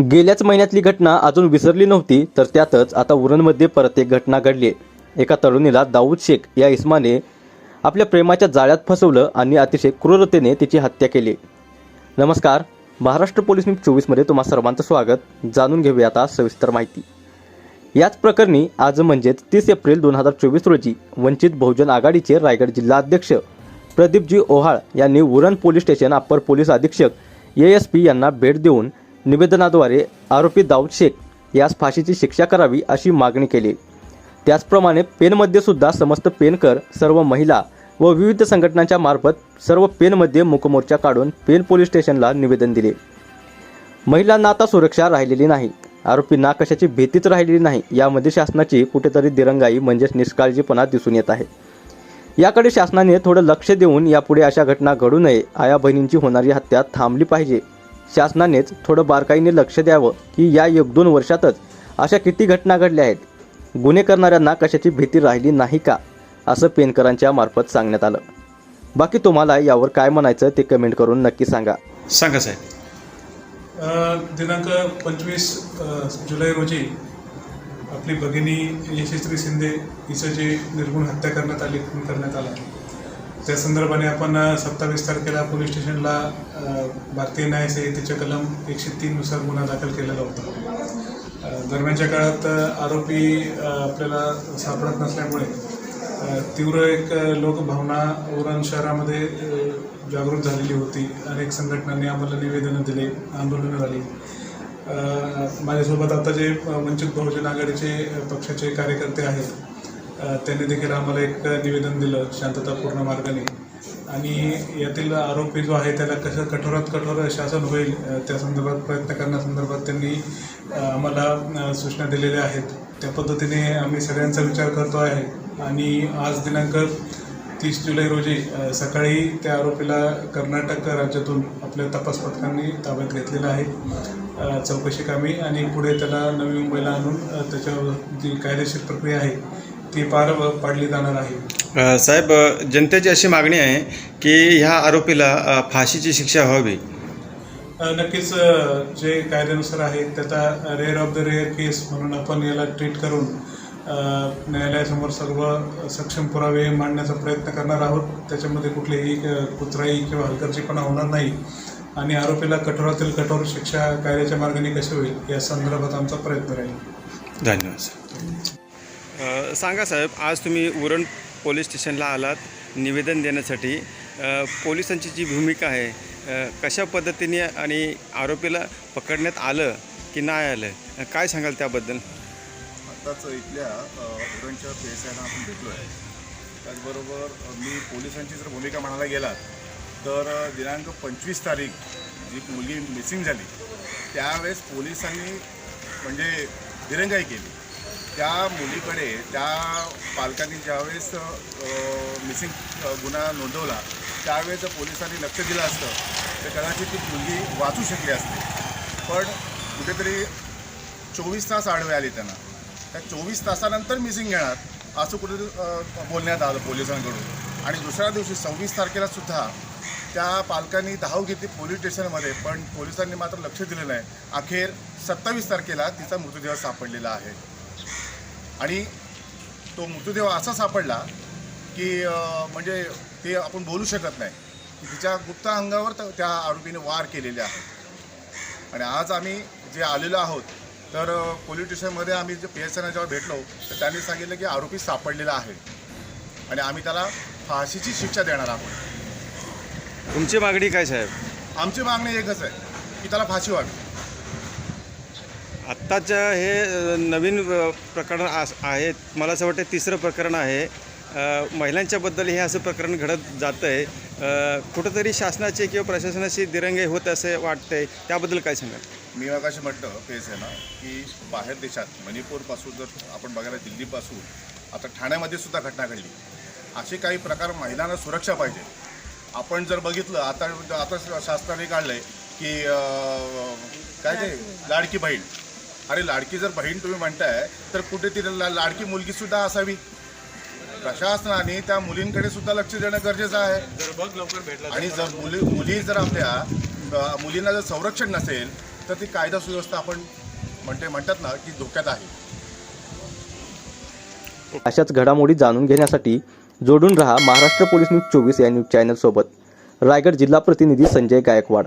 गेल्याच महिन्यातली घटना अजून विसरली नव्हती तर त्यातच आता उरणमध्ये परत एक घटना घडली. आहे एका तरुणीला दाऊद शेख या इस्माने आपल्या प्रेमाच्या जाळ्यात फसवलं आणि अतिशय क्रूरतेने तिची हत्या केली. नमस्कार महाराष्ट्र पोलीस न्यूज चोवीसमध्ये तुम्हा सर्वांचं स्वागत. जाणून घेऊया आता सविस्तर माहिती. याच प्रकरणी आज म्हणजेच तीस एप्रिल दोन हजार चोवीस रोजी वंचित बहुजन आघाडीचे रायगड जिल्हा अध्यक्ष प्रदीपजी ओहाळ यांनी Uran police station upper police अधीक्षक ए एस पी यांना भेट देऊन निवेदनाद्वारे आरोपी दाऊद शेख यास फाशीची शिक्षा करावी अशी मागणी केली. त्याचप्रमाणे पेनमध्ये सुद्धा समस्त पेनकर सर्व महिला व विविध संघटनांच्या मार्फत सर्व पेनमध्ये मुकमोर्चा काढून पेन पोलीस स्टेशनला निवेदन दिले. महिलांना आता सुरक्षा राहिलेली नाही. आरोपींना कशाची भीतीच राहिलेली नाही. यामध्ये शासनाची कुठेतरी दिरंगाई म्हणजेच निष्काळजीपणा दिसून येत आहे. याकडे शासनाने थोडं लक्ष देऊन यापुढे अशा घटना घडू नये आया बहिणींची होणारी हत्या थांबली पाहिजे. शासनानेच थोडं बारकाईने लक्ष द्यावं की या एक दोन वर्षातच अशा किती घटना घडल्या आहेत? गुन्हे करणाऱ्यांना कशाची भीती राहिली नाही का? असं पेनकरांच्या मार्फत सांगण्यात आलं. बाकी तुम्हाला यावर काय म्हणायचं ते कमेंट करून नक्की सांगा. सांगा साहेब. दिनांक पंचवीस जुलै रोजी आपली भगिनी यशस्वी शिंदे हिचं जे निर्गुण हत्या करण्यात आली करण्यात आला. त्या संदर्भाने आपण सत्तावीस तारखेला पोलीस स्टेशनला भारतीय न्याय संहितेच्या कलम एकशे तीननुसार गुन्हा दाखल केलेला होता. दरम्यानच्या काळात आरोपी आपल्याला सापडत नसल्यामुळे तीव्र एक लोकभावना उरण शहरामध्ये जागृत झालेली होती. अनेक संघटनांनी आम्हाला निवेदनं दिले आंदोलनं झाली. माझ्यासोबत आता जे वंचित बहुजन आघाडीचे पक्षाचे कार्यकर्ते आहेत त्यांनी देखील आम्हाला एक निवेदन दिलं शांततापूर्ण मार्गाने. आणि यातील आरोपी जो आहे त्याला कसं कठोरात कठोर शासन होईल त्या संदर्भात प्रयत्न करण्यासंदर्भात त्यांनी आम्हाला सूचना दिलेल्या आहेत. त्या पद्धतीने आम्ही सगळ्यांचा विचार करतो आहे. आणि आज दिनांक तीस जुलै रोजी सकाळी त्या आरोपीला कर्नाटक राज्यातून आपल्या तपास पथकांनी ताब्यात घेतलेलं आहे. चौकशी कामी आणि पुढे त्याला नवी मुंबईला आणून त्याच्यावर जी कायदेशीर प्रक्रिया आहे ती पार पाडली जाणार आहे. साहेब जनतेची अशी मागणी आहे की ह्या आरोपीला फाशीची शिक्षा व्हावी. नक्कीच जे कायद्यानुसार आहे त्याचा rare of the rare case म्हणून आपण याला ट्रीट करून न्यायालयासमोर सर्व सक्षम पुरावे मांडण्याचा प्रयत्न करणार आहोत. त्याच्यामध्ये कुठलीही अ, कुचराई किंवा हलगर्जीपणा होणार नाही. आणि आरोपीला कठोरातील कठोर शिक्षा कायद्याच्या मार्गाने कशी होईल या संदर्भात आमचा प्रयत्न राहील. धन्यवाद सांगा साहेब आज तुम्ही उरण पोलीस स्टेशनला आलात निवेदन देण्यासाठी. पोलिसांची जी भूमिका आहे कशा पद्धतीने आणि आरोपीला पकडण्यात आलं की नाही आलं? काय सांगाल त्याबद्दल? आत्ताच इथल्या उरणच्या पी आपण भेटलो आहे त्याचबरोबर मी पोलिसांची जर भूमिका म्हणायला गेलात तर दिनांक पंचवीस तारीख जी मुलगी मिसिंग झाली त्यावेळेस पोलिसांनी म्हणजे दिरंगाई केली. त्या मुलीकडे त्या पालकांनी ज्यावेळेस मिसिंग गुन्हा नोंदवला त्यावेळेस जर पोलिसांनी लक्ष दिलं असतं. तर कदाचित ती मुलगी वाचू शकली असते. पण कुठेतरी चोवीस तास आडवे आले त्यांना. त्या चोवीस तासानंतर मिसिंग घेणार असं कुठेतरी बोलण्यात आलं पोलिसांकडून. आणि दुसऱ्या दिवशी सव्वीस तारखेला सुद्धा त्या पालकांनी धाव घेतली पोलीस स्टेशनमध्ये पण पोलिसांनी मात्र लक्ष दिलं नाही. अखेर सत्तावीस तारखेला तिचा मृतदेह सापडलेला आहे. आणि तो मृतदेह असा सापडला की म्हणजे ते आपण बोलू शकत नाही. की तिच्या गुप्त अंगावर त्या आरोपीने वार केलेले आहेत आणि आज आम्ही जे आलेलो आहोत तर पोलीस स्टेशनमध्ये आम्ही जे पी एस आयना जेव्हा भेटलो तर त्यांनी सांगितलं की आरोपी सापडलेला आहे. आणि आम्ही त्याला फाशीची शिक्षा देणार आहोत. तुमची मागणी काय साहेब? आमची मागणी एकच आहे की त्याला फाशी व्हावी. आत्ताच्या हे नवीन प्रकरण आस- आहे मला असं वाटतं तिसरं प्रकरण आहे. महिलांच्याबद्दल हे असं प्रकरण घडत जातं आहे कुठंतरी शासनाची किंवा प्रशासनाची दिरंगाई होत असे वाटते त्याबद्दल काय सांगाल? मी मगाशी म्हटलं तेच आहे ना की बाहेर देशात मणिपूरपासून जर आपण बघायला दिल्लीपासून आता ठाण्यामध्ये सुद्धा घटना घडली. असे काही प्रकार महिलांना सुरक्षा पाहिजे. आपण जर बघितलं आता आता शासनाने काढलं आहे की काय ते? लाडकी बहीण. अरे लाडकी जर बहीण तुम्ही म्हणताय तर कुठे ती ला- लाडकी मुलगीसुद्धा असावी? प्रशासनाने त्या मुलींकडे सुद्धा लक्ष देणं गरजेचं आहे. आणि जर मुली मुली जर आपल्या मुलींना जर संरक्षण नसेल तर ती कायदा सुव्यवस्था आपण म्हणते म्हणतात ना की धोक्यात आहे. अशाच घडामोडी जाणून घेण्यासाठी जोडून रहा महाराष्ट्र पोलीस न्यूज चोवीस या न्यूज चॅनलसोबत रायगड जिल्हा प्रतिनिधी संजय गायकवाड.